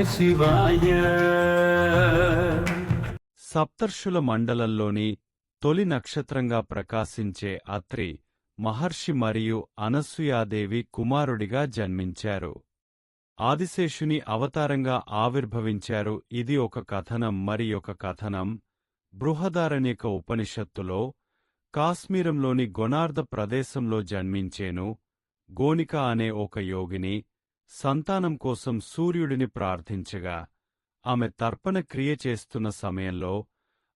శివాయ. సప్తర్షుల మండలంలోని తొలి నక్షత్రంగా ప్రకాశించే అత్రి మహర్షి మరియు అనసూయాదేవి కుమారుడిగా జన్మించారు. ఆదిశేషుని అవతారంగా ఆవిర్భవించారు. ఇది ఒక కథనం మరి ఒక కథనం. బృహదారణ్యక ఉపనిషత్తులో కాశ్మీరంలోని గొనార్ద ప్రదేశంలో జన్మించేను. గోనిక అనే ఒక యోగిని సంతానం కోసం సూర్యుడిని ప్రార్థించగా ఆమె తర్పణ క్రియ చేస్తున్న సమయంలో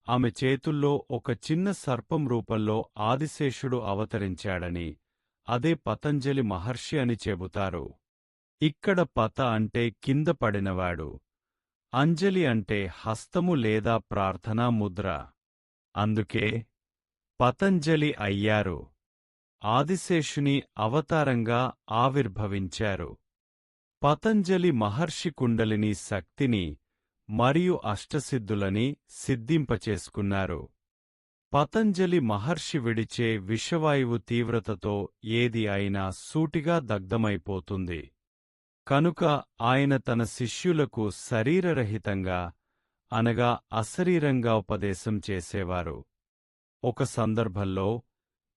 ఆమె చేతుల్లో ఒక చిన్న సర్పం రూపంలో ఆదిశేషుడు అవతరించాడని అదే పతంజలి మహర్షి అని చెబుతారు. ఇక్కడ పత అంటే కింద పడినవాడు అంజలి అంటే హస్తము లేదా ప్రార్థనా ముద్ర. అందుకే పతంజలి అయ్యారు. ఆదిశేషుని అవతారంగా ఆవిర్భవించారు. పతంజలి మహర్షి కుండలిని శక్తిని మరియు అష్టసిద్ధులని సిద్ధింపచేసుకున్నారు. పతంజలి మహర్షి విడిచే విషవాయువు తీవ్రతతో ఏది అయినా సూటిగా దగ్ధమైపోతుంది. కనుక ఆయన తన శిష్యులకు శరీరరహితంగా అనగా అశరీరంగా ఉపదేశం చేసేవారు. ఒక సందర్భంలో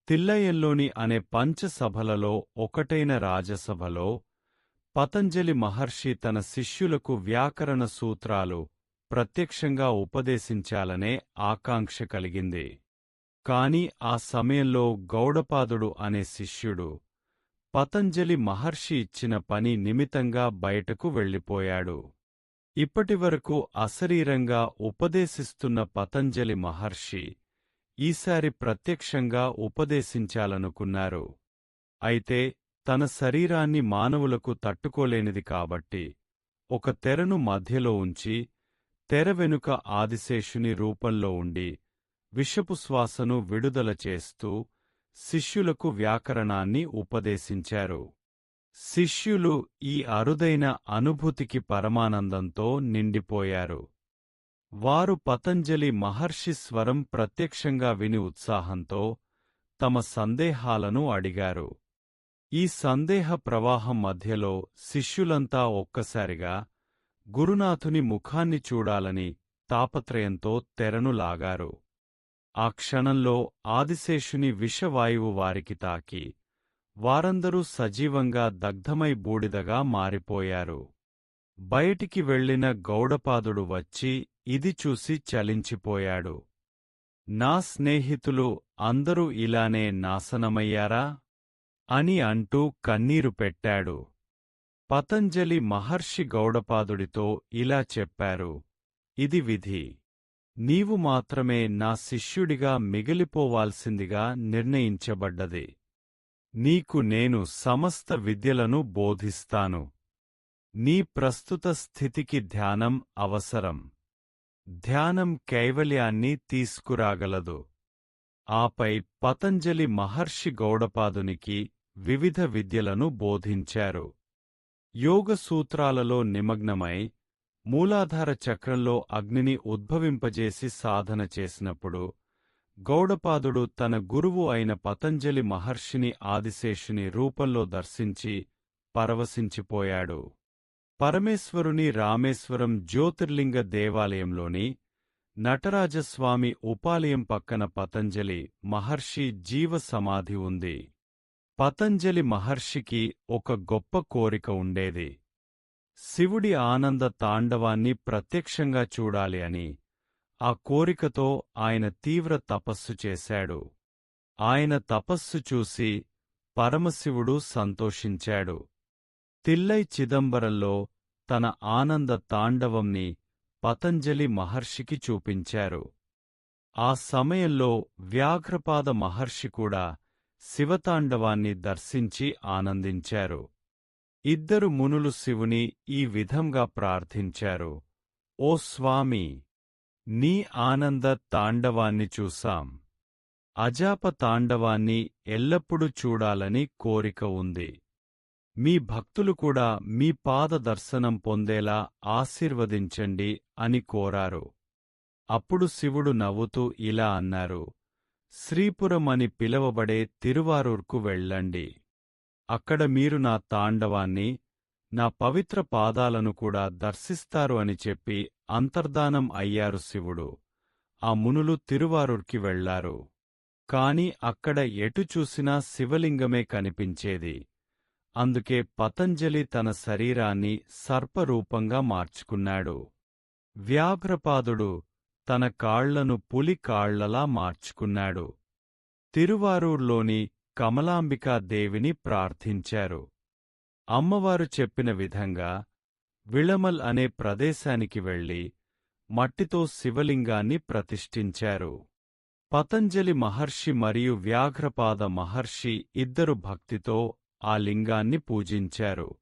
తిల్లయ్యంలోని అనే పంచసభలలో ఒకటైన రాజసభలో పతంజలి మహర్షి తన శిష్యులకు వ్యాకరణ సూత్రాలు ప్రత్యక్షంగా ఉపదేశించాలనే ఆకాంక్ష కలిగింది. కాని ఆ సమయంలో గౌడపాదుడు అనే శిష్యుడు పతంజలి మహర్షి ఇచ్చిన పని నిమిత్తంగా బయటకు వెళ్ళిపోయాడు. ఇప్పటివరకు అశరీరంగా ఉపదేశిస్తున్న పతంజలి మహర్షి ఈసారి ప్రత్యక్షంగా ఉపదేశించాలనుకున్నారు. అయితే తన శరీరాన్ని మానవులకు తట్టుకోలేనిది కాబట్టి ఒక తెరను మధ్యలో ఉంచి తెర వెనుక ఆదిశేషుని రూపంలో ఉండి విషపు శ్వాసను విడుదల చేస్తూ శిష్యులకు వ్యాకరణాన్ని ఉపదేశించారు. శిష్యులు ఈ అరుదైన అనుభూతికి పరమానందంతో నిండిపోయారు. వారు పతంజలి మహర్షి స్వరం ప్రత్యక్షంగా విని ఉత్సాహంతో తమ సందేహాలను అడిగారు. ఈ సందేహ ప్రవాహం మధ్యలో శిష్యులంతా ఒక్కసారిగా గురునాథుని ముఖాన్ని చూడాలని తాపత్రయంతో తెరను లాగారు. ఆ క్షణంలో ఆదిశేషుని విషవాయువు వారికి తాకి వారందరూ సజీవంగా దగ్ధమై బూడిదగా మారిపోయారు. బయటికి వెళ్ళిన గౌడపాదుడు వచ్చి ఇది చూసి చలించిపోయాడు. నా స్నేహితులు అందరూ ఇలానే నాశనమయ్యారా? అని అంటూ కన్నీరు పెట్టాడు. పతంజలి మహర్షి గౌడపాదుడితో ఇలా చెప్పారు. ఇది విధి. నీవు మాత్రమే నా శిష్యుడిగా మిగిలిపోవాల్సిందిగా నిర్ణయించబడ్డది. నీకు నేను సమస్త విద్యలను బోధిస్తాను. నీ ప్రస్తుత స్థితికి ధ్యానం అవసరం. ధ్యానం కైవల్యాన్ని తీసుకురాగలదు. ఆపై పతంజలి మహర్షి గౌడపాదునికి వివిధ విద్యలను బోధించారు. యోగ సూత్రాలలో నిమగ్నమై మూలాధార చక్రంలో అగ్నిని ఉద్భవింపజేసి సాధన చేసినప్పుడు గౌడపాదుడు తన గురువు అయిన పతంజలి మహర్షిని ఆదిశేషుని రూపంలో దర్శించి పరవశించిపోయాడు. పరమేశ్వరుని రామేశ్వరం జ్యోతిర్లింగ దేవాలయంలోని నటరాజస్వామి ఉపాలయం పక్కన పతంజలి మహర్షి జీవ సమాధి ఉంది. పతంజలి మహర్షికి ఒక గొప్ప కోరిక ఉండేది. శివుడి ఆనంద తాండవాన్ని ప్రత్యక్షంగా చూడాలి అని ఆ కోరికతో ఆయన తీవ్ర తపస్సు చేశాడు. ఆయన తపస్సు చూసి పరమశివుడు సంతోషించాడు. తిల్లై చిదంబరంలో తన ఆనంద తాండవంని పతంజలి మహర్షికి చూపించారు. ఆ సమయంలో వ్యాఘ్రపాద మహర్షి కూడా శివతాండవాన్ని దర్శించి ఆనందించారు. ఇద్దరు మునులు శివుని ఈ విధంగా ప్రార్థించారు. ఓ స్వామి నీ ఆనంద తాండవాన్ని చూసాం అజాప తాండవాన్ని ఎల్లప్పుడూ చూడాలని కోరిక ఉంది. మీ భక్తులు కూడా మీ పాద దర్శనం పొందేలా ఆశీర్వదించండి అని కోరారు. అప్పుడు శివుడు నవ్వుతూ ఇలా అన్నారు. శ్రీపురం అని పిలవబడే తిరువారూర్కు వెళ్ళండి. అక్కడ మీరు నా తాండవాన్ని నా పవిత్ర పాదాలను కూడా దర్శిస్తారు అని చెప్పి అంతర్ధానం అయ్యారు శివుడు. ఆ మునులు తిరువారూర్కి వెళ్ళారు కాని అక్కడ ఎటు చూసినా శివలింగమే కనిపించేది. అందుకే పతంజలి తన శరీరాన్ని సర్పరూపంగా మార్చుకున్నాడు. వ్యాఘ్రపాదుడు తన కాళ్ళను పులి కాళ్ళలా మార్చుకున్నాడు. తిరువారూర్లోని కమలాంబికాదేవిని ప్రార్థించారు. అమ్మవారు చెప్పిన విధంగా విళమల్ అనే ప్రదేశానికి వెళ్ళి మట్టితో శివలింగాన్ని ప్రతిష్ఠించారు. పతంజలి మహర్షి మరియు వ్యాఘ్రపాద మహర్షి ఇద్దరు భక్తితో ఆ లింగాన్ని పూజించారు.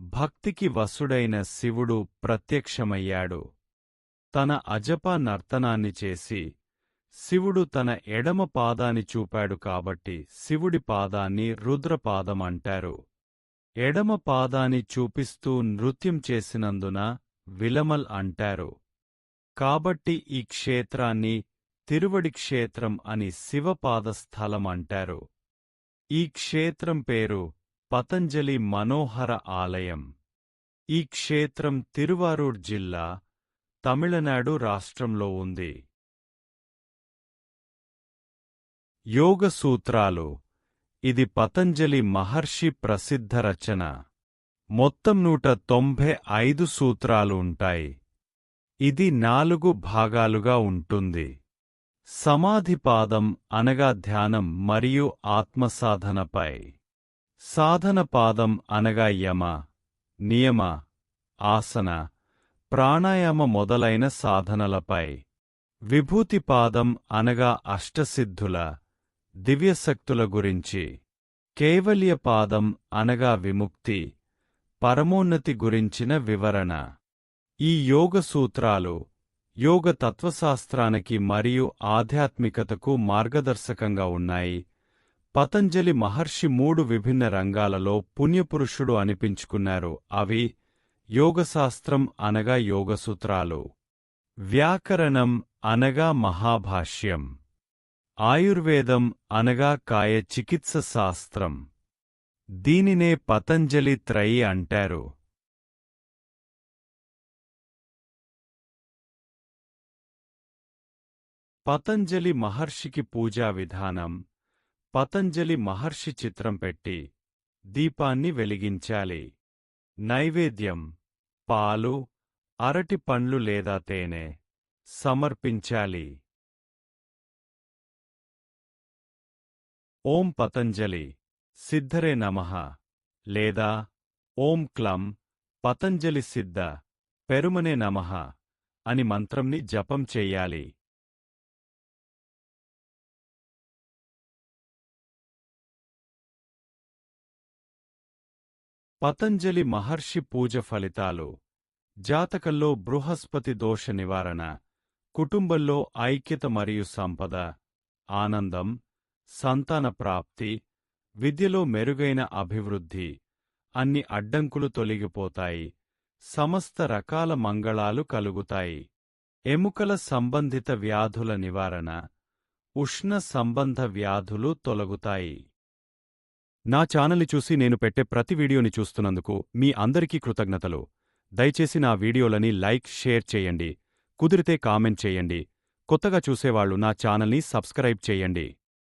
భక్తికి వసుడైన శివుడు ప్రత్యక్షమయ్యాడు. తన అజప నర్తనాన్ని చేసి శివుడు తన ఎడమ పాదాన్ని చూపాడు కాబట్టి శివుడి పాదాన్ని రుద్రపాదమంటారు. ఎడమ పాదాన్ని చూపిస్తూ నృత్యం చేసినందున విలమల్ అంటారు. కాబట్టి ఈ క్షేత్రాన్ని తిరువడి క్షేత్రం అని శివపాదస్థలం అంటారు ఈ క్షేత్రం పేరు పతంజలి మనోహర ఆలయం. ఈ క్షేత్రం తిరువారూర్ జిల్లా తమిళనాడు రాష్ట్రంలో ఉంది. యోగ సూత్రాలు. ఇది పతంజలి మహర్షి ప్రసిద్ధ రచన. మొత్తం నూట తొంభై ఐదు సూత్రాలు ఉంటాయి. ఇది నాలుగు భాగాలుగా ఉంటుంది. సమాధిపాదం అనగా ధ్యానం మరియు ఆత్మసాధనపై సాధనపాదం అనగా యమ నియమ ఆసన ప్రాణాయామ మొదలైన సాధనలపై. విభూతిపాదం అనగా అష్టసిద్ధుల దివ్యశక్తుల గురించి. కేవల్యపాదం అనగా విముక్తి పరమోన్నతి గురించిన వివరణ. ఈ యోగ సూత్రాలు యోగ తత్వశాస్త్రానికి మరియు ఆధ్యాత్మికతకు మార్గదర్శకంగా ఉన్నాయి. పతంజలి మహర్షి మూడు విభిన్న రంగాలలో పుణ్యపురుషుడు అనిపించుకున్నారు. అవి యోగశాస్త్రం అనగా యోగసూత్రాలు. వ్యాకరణం అనగా మహాభాష్యం. ఆయుర్వేదం అనగా కాయ చికిత్స శాస్త్రం దీనినే పతంజలి త్రయి అంటారు. పతంజలి మహర్షికి పూజా విధానం. పతంజలి మహర్షి చిత్రం పెట్టి దీపాన్ని వెలిగించాలి. నైవేద్యం. పాలు అరటి పండ్లు లేదా తేనె సమర్పించాలి. ఓం పతంజలి సిద్ధరే నమః లేదా ఓం క్లం పతంజలి సిద్ధ పెరుమనే నమః అని మంత్రంని జపం చెయ్యాలి పతంజలి మహర్షి పూజ ఫలితాలు. జాతకంలో బృహస్పతి దోష నివారణ కుటుంబంలో ఐక్యత మరియు సంపద ఆనందం సంతాన ప్రాప్తి విద్యలో మెరుగైన అభివృద్ధి అన్ని అడ్డంకులు తొలగిపోతాయి సమస్త రకాల మంగళాలు కలుగుతాయి. ఎముకల సంబంధిత వ్యాధుల నివారణ ఉష్ణ సంబంధ వ్యాధులు తొలగుతాయి. నా ఛానల్ని చూసి నేను పెట్టే ప్రతి వీడియోని చూస్తున్నందుకు మీ అందరికీ కృతజ్ఞతలు. దయచేసి నా వీడియోలని లైక్ షేర్ చేయండి. కుదిరితే కామెంట్ చేయండి. కొత్తగా చూసేవాళ్ళు నా ఛానల్ని సబ్స్క్రైబ్ చేయండి.